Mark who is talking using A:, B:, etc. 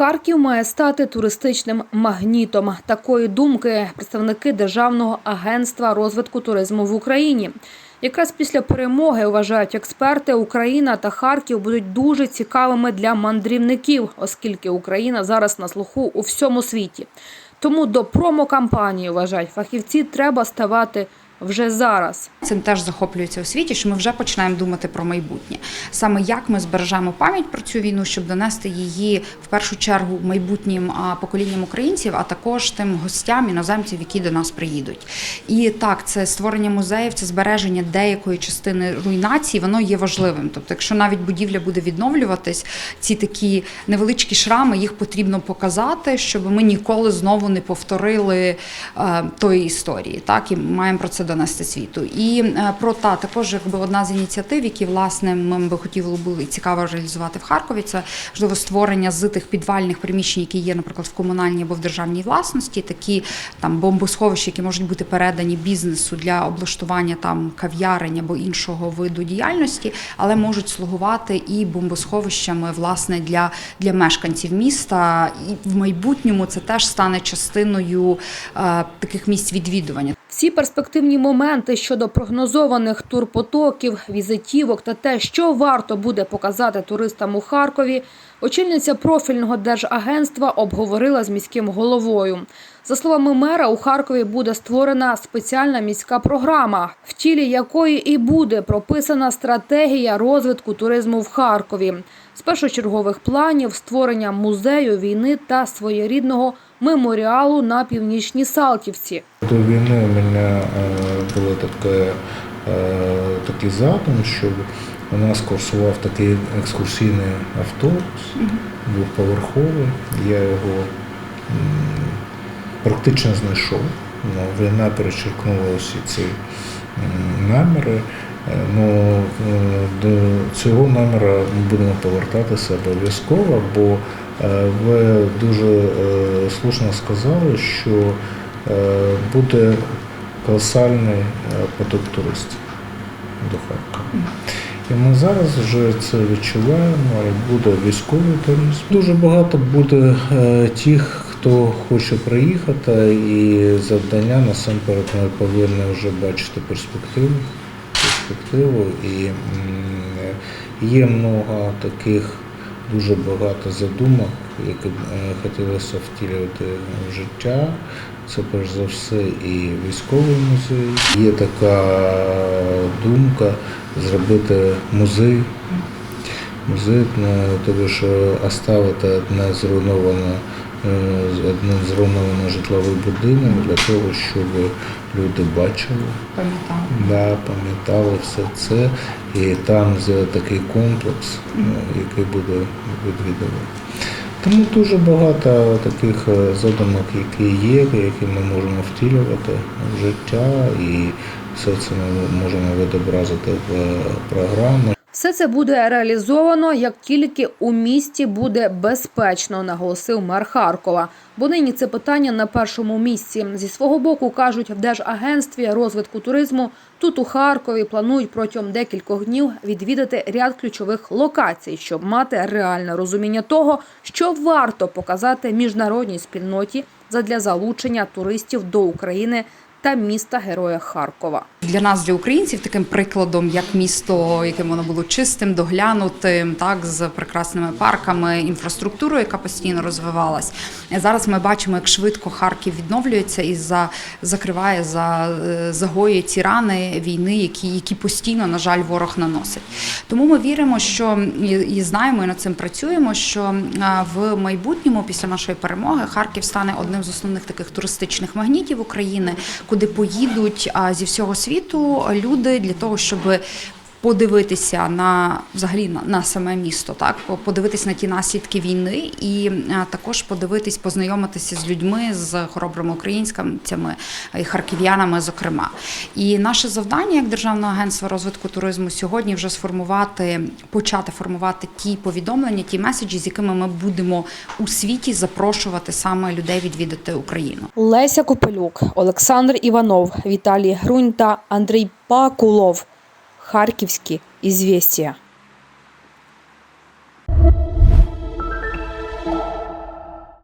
A: Харків має стати туристичним магнітом. Такої думки представники Державного агентства розвитку туризму в Україні. Якраз після перемоги вважають експерти, Україна та Харків будуть дуже цікавими для мандрівників, оскільки Україна зараз на слуху у всьому світі. Тому до промокампанії вважають фахівці, треба ставати вже зараз.
B: Цим теж захоплюється у світі, що ми вже починаємо думати про майбутнє. Саме як ми збережемо пам'ять про цю війну, щоб донести її в першу чергу майбутнім поколінням українців, а також тим гостям іноземців, які до нас приїдуть. І так, це створення музеїв, це збереження деякої частини руйнації, воно є важливим. Тобто, якщо навіть будівля буде відновлюватись, ці такі невеличкі шрами їх потрібно показати, щоб ми ніколи знову не повторили е, тої історії. Так і маємо про це донести світу. І е, про та також якби одна з ініціатив, які власне ми би хотіли були цікаво реалізувати в Харкові. Це можливо створення з тих підвальних приміщень, які є, наприклад, в комунальній або в державній власності, такі там бомбосховища, які можуть бути передані бізнесу для облаштування там кав'ярень або іншого виду діяльності, але можуть слугувати і бомбосховищами власне для, для мешканців міста. І в майбутньому це теж стане частиною е, таких місць відвідування.
A: Всі перспективні моменти щодо прогнозованих турпотоків, візитівок та те, що варто буде показати туристам у Харкові, очільниця профільного держагентства обговорила з міським головою. За словами мера, у Харкові буде створена спеціальна міська програма, в тілі якої і буде прописана стратегія розвитку туризму в Харкові. З першочергових планів створення музею війни та своєрідного меморіалу на північній Салтівці.
C: До війни у мене е, було таке, е, такий задум, щоб у нас курсував такий екскурсійний автобус, двохповерховий. Я його практично знайшов. Ну, Війна перечеркнула усі ці наміри. Е, Ну, до цього наміра ми будемо повертатися обов'язково, бо е, ви дуже е, слушно сказали, що буде колосальний поток туристів до Харкова. І ми зараз вже це відчуваємо, буде військовий туризм. Дуже багато буде тих, хто хоче приїхати, і завдання насамперед ми повинні вже бачити перспективу. перспективу. І є много таких дуже багато задумок, які б е, хотілося втілювати в життя. Це перш за все і військовий музей. Є така думка зробити музей. Музей, ну, тобто, що оставити одне зруйноване, е, один житловий будинок для того, щоб люди бачили.
B: Пам'ятаю.
C: Да, пам'ятали все це, і там такий комплекс, е, який буде відвідувати. Тому дуже багато таких е, задумок, які є, які ми можемо втілювати в життя, і все це ми можемо відобразити в е, програмі.
A: Все це буде реалізовано, як тільки у місті буде безпечно, наголосив мер Харкова. Бо нині це питання на першому місці. Зі свого боку кажуть, в Держагентстві розвитку туризму тут у Харкові планують протягом декількох днів відвідати ряд ключових локацій, щоб мати реальне розуміння того, що варто показати міжнародній спільноті задля залучення туристів до України та міста Героя Харкова.
B: Для нас, для українців, таким прикладом, як місто, яким воно було чистим, доглянутим, так з прекрасними парками, інфраструктурою, яка постійно розвивалась. Зараз ми бачимо, як швидко Харків відновлюється і за закриває за е, загоює ці рани війни, які, які постійно, на жаль, ворог наносить. Тому ми віримо, що і знаємо, і над цим працюємо. Що в майбутньому, після нашої перемоги, Харків стане одним з основних таких туристичних магнітів України, куди поїдуть зі всього світу люди для того, щоб подивитися на взагалі на, на саме місто, так подивитись на ті наслідки війни, і також подивитись, познайомитися з людьми, з хоробрими українцями і харків'янами, зокрема. І наше завдання як державного агентства розвитку туризму сьогодні вже сформувати, почати формувати ті повідомлення, ті меседжі, з якими ми будемо у світі запрошувати саме людей відвідати Україну.
A: Леся Копелюк, Олександр Іванов, Віталій Грунь та Андрій Пакулов. Харківські ізвістія.